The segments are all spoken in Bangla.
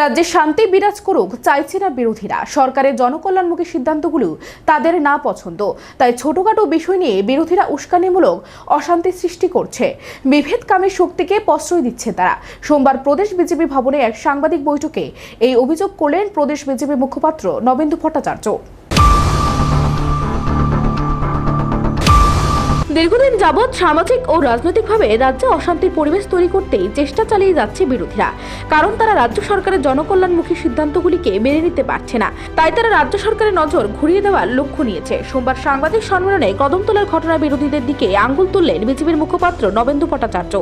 রাজ্যে শান্তি বিরাজ করুক, চাইছে না বিরোধীরা। সরকারের জনকল্যাণমুখী সিদ্ধান্তগুলো তাদের না পছন্দ। তাই ছোটখাটো বিষয় নিয়ে বিরোধীরা উস্কানিমূলক অশান্তি সৃষ্টি করছে। বিভেদকামী শক্তিকে প্রশ্রয় দিচ্ছে তারা। সোমবার প্রদেশ বিজেপি ভবনে এক সাংবাদিক বৈঠকে এই অভিযোগ করলেন প্রদেশ বিজেপি মুখপাত্র নবেন্দু ভট্টাচার্য। দীর্ঘদিন যাবৎ সামাজিক ও রাজনৈতিকভাবে রাজ্যে অশান্তির পরিবেশ তৈরি করতেই চেষ্টা চালিয়ে যাচ্ছে বিরোধীরা। কারণ তারা রাজ্য সরকারের জনকল্যাণমুখী সিদ্ধান্তগুলিকে মেনে নিতে পারছে না। তাই তারা রাজ্য সরকারের নজর ঘুরিয়ে দেওয়ার লক্ষ্য নিয়েছে। সোমবার সাংবাদিক সম্মেলনে কদমতলার ঘটনা বিরোধীদের দিকে আঙ্গুল তুললেন বিজেপির মুখপাত্র নবেন্দু ভট্টাচার্য।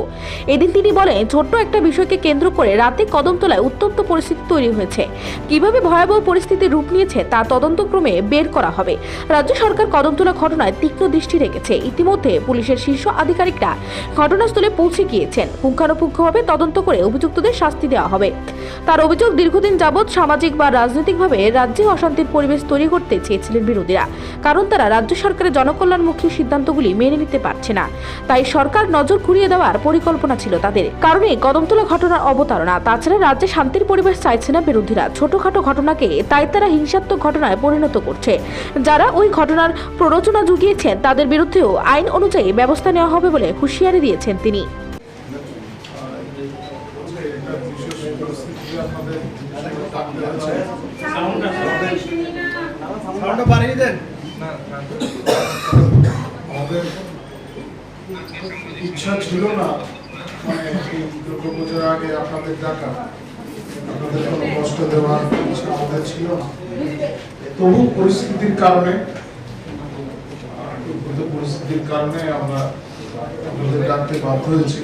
এদিন তিনি বলেন, ছোট্ট একটা বিষয়কে কেন্দ্র করে রাতে কদমতলায় উত্তপ্ত পরিস্থিতি তৈরি হয়েছে। কীভাবে ভয়াবহ পরিস্থিতির রূপ নিয়েছে তা তদন্তক্রমে বের করা হবে। রাজ্য সরকার কদমতলা ঘটনায় তীক্ষ্ণ দৃষ্টি রেখেছে। ইতিমধ্যে পুলিশের শীর্ষ আধিকারিকরা ঘটনাস্থলে পৌঁছে গিয়েছেন। পুঙ্খানুপুঙ্খভাবে তদন্ত করে অভিযুক্তদের শাস্তি দেওয়া হবে। তার অভিযোগ, দীর্ঘদিন যাবৎ সামাজিক বা রাজনৈতিকভাবে রাজ্যে অশান্তির পরিবেশ তৈরি করতে চেয়েছিলেন বিরোধীরা। কারণ তারা রাজ্য সরকারের জনকল্যাণমুখী সিদ্ধান্তগুলি মেনে নিতে পারছে না। তাই সরকার নজর ঘুরিয়ে দেওয়ার পরিকল্পনা ছিল তাদের। কারণে কদমতলা ঘটনার অবতারণা, তাছাড়া রাজ্যে শান্তির পরিবেশ চাইছে না বিরোধীরা। ছোটখাটো ঘটনাকে তাই তারা হিংসাত্মক ঘটনায় পরিণত করছে। যারা ওই ঘটনার প্ররোচনা জুগিয়েছেন, তাদের বিরুদ্ধেও আইন অনুযায়ী ব্যবস্থা নেওয়া হবে বলে হুঁশিয়ারি দিয়েছেন তিনি। ইচ্ছা ছিল না মানে আগে আপনাদের আপনাদের কোনো কষ্ট দেওয়ার ইচ্ছা আমাদের ছিল না। তবু পরিস্থিতির কারণে পরিস্থিতির কারণে আমরা আপনাদের ডাকতে বাধ্য হয়েছি।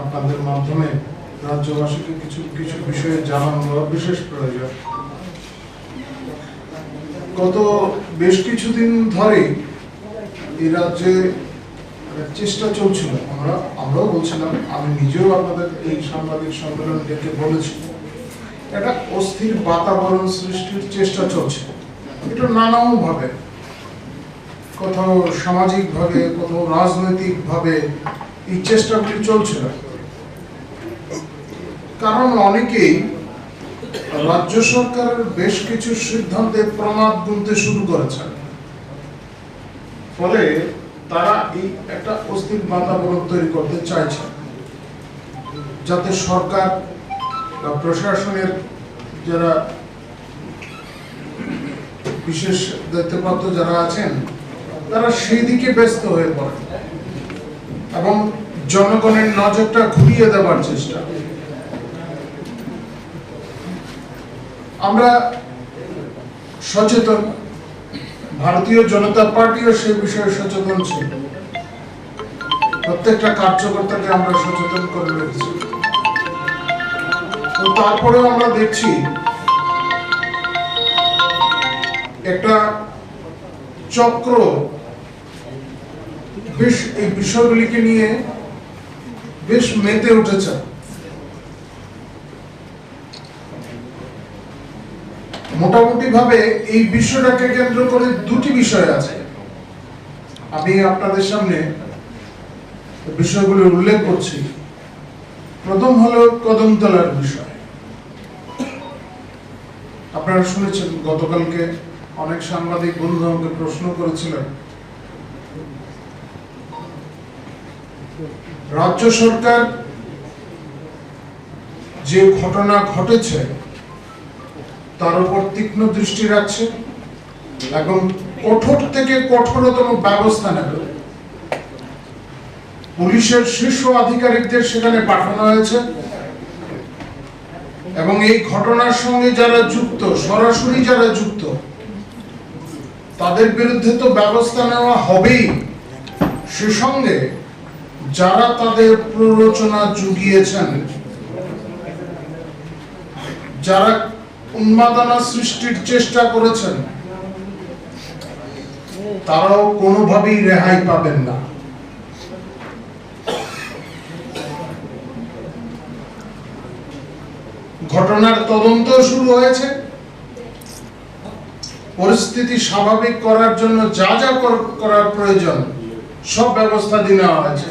আপনাদের মাধ্যমে রাজ্যবাসীকে কিছু কিছু বিষয়ে জানানো বিশেষ প্রয়োজন। গত বেশ কিছুদিন ধরেই এই রাজ্যে চেষ্টা চলছিল। আমরা, আমরাও বলছিলাম, আমি নিজেও আপনাদের এই সাংবাদিক সম্মেলন ডেকে বলেছি। একটা অস্থির বাতাবরণ সৃষ্টির চেষ্টা চলছে। এটা নানান ভাবে কোথাও সামাজিকভাবে, কোথাও রাজনৈতিক ভাবে এই চেষ্টাগুলি না। কারণ অনেকেই রাজ্য সরকারের বেশ কিছু সিদ্ধান্তে প্রমাদ গুনতে শুরু করেছেন ফলে তারা এই একটা অস্থির বাতাবরণ তৈরি করতে চাইছে। যাতে সরকার বা প্রশাসনের যারা বিশেষ দায়িত্বপ্রাপ্ত যারা আছেন তারা সেই দিকে ব্যস্ত হয়ে পড়ে। এবং জনগণের নজরটা ঘুরিয়ে দেওয়ার চেষ্টা। আমরা সচেতন, ভারতীয় জনতা পার্টিও সে বিষয়ে সচেতন ছিল। প্রত্যেকটা কার্যকর্তাকে আমরা সচেতন করে রেখেছি তারপরেও আমরা দেখছি, একটা চক্র বেশ এই বিষয়গুলিকে নিয়ে বেশ মেতে উঠেছে। মোটামুটি ভাবে এই বিষয়টাকে কেন্দ্র করে দুটি বিষয় আছে। আমি আপনাদের সামনে বিষয়গুলো উল্লেখ করছি। প্রথম হলো কদমতলার বিষয়। আপনারা শুনেছেন, গতকালকে অনেক সাংবাদিক বন্ধু আমাকে প্রশ্ন করেছিলেন রাজ্য সরকার যে ঘটনা ঘটেছে, তার উপর তীক্ষ্ণ দৃষ্টি রাখছে এবং কঠোর থেকে কঠোরতম ব্যবস্থা নেবে। পুলিশের শীর্ষ আধিকারিকদের সেখানে পাঠানো হয়েছে এবং এই ঘটনার সঙ্গে যারা যুক্ত, সরাসরি যারা যুক্ত, তাদের বিরুদ্ধে তো ব্যবস্থা নেওয়া হবেই। সে সঙ্গে যারা তাদের প্ররোচনা জুগিয়েছেন, যারা উন্মাদনা সৃষ্টির চেষ্টা করেছেন, তারাও কোনোভাবেই রেহাই পাবেন না। ঘটনার তদন্ত শুরু হয়েছে। পরিস্থিতি স্বাভাবিক করার জন্য যা যা করার প্রয়োজন, সব ব্যবস্থা দিয়ে নেওয়া হয়েছে।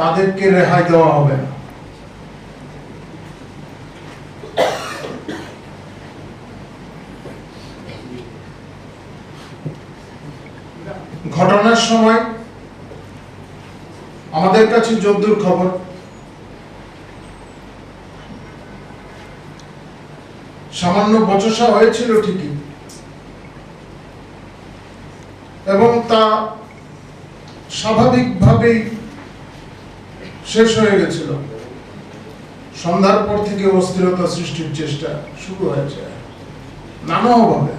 তাদেরকে রেহাই দেওয়া হবে। না ঘটনার সময় আমাদের কাছে যদ্দূর খবর। সামান্য বচসা হয়েছিল ঠিকই। এবং তা স্বাভাবিকভাবেই শেষ হয়ে গেছিল। সন্ধ্যার পর থেকে অস্থিরতা সৃষ্টির চেষ্টা শুরু হয়েছে। নানাভাবে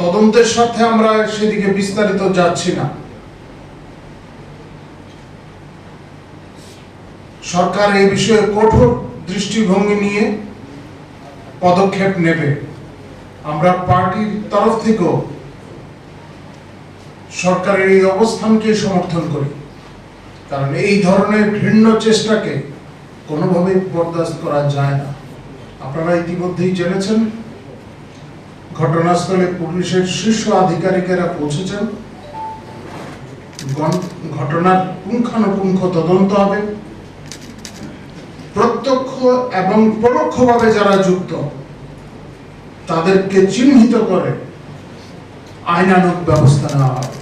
তদন্তের সাথে আমরা সেদিকে বিস্তারিত যাচ্ছি না। সরকার এই বিষয়ে কঠোর দৃষ্টিভঙ্গি নিয়ে পদক্ষেপ নেবে। আমরা পার্টির তরফ থেকেও সরকারের এই অবস্থানকে সমর্থন করি। কারণ এই ধরনের ঘৃণ্য চেষ্টাকে কোনোভাবেই বরদাস্ত করা যায় না। আপনারা ইতিমধ্যেই জেনেছেন, ঘটনাস্থলে পুলিশের শীর্ষ আধিকারিকেরা পৌঁছেছেন। ঘটনার পুঙ্খানুপুঙ্খ তদন্ত হবে। প্রত্যক্ষ এবং পরোক্ষভাবে যারা যুক্ত, তাদেরকে চিহ্নিত করে আইনানুগ ব্যবস্থা নেওয়া হবে।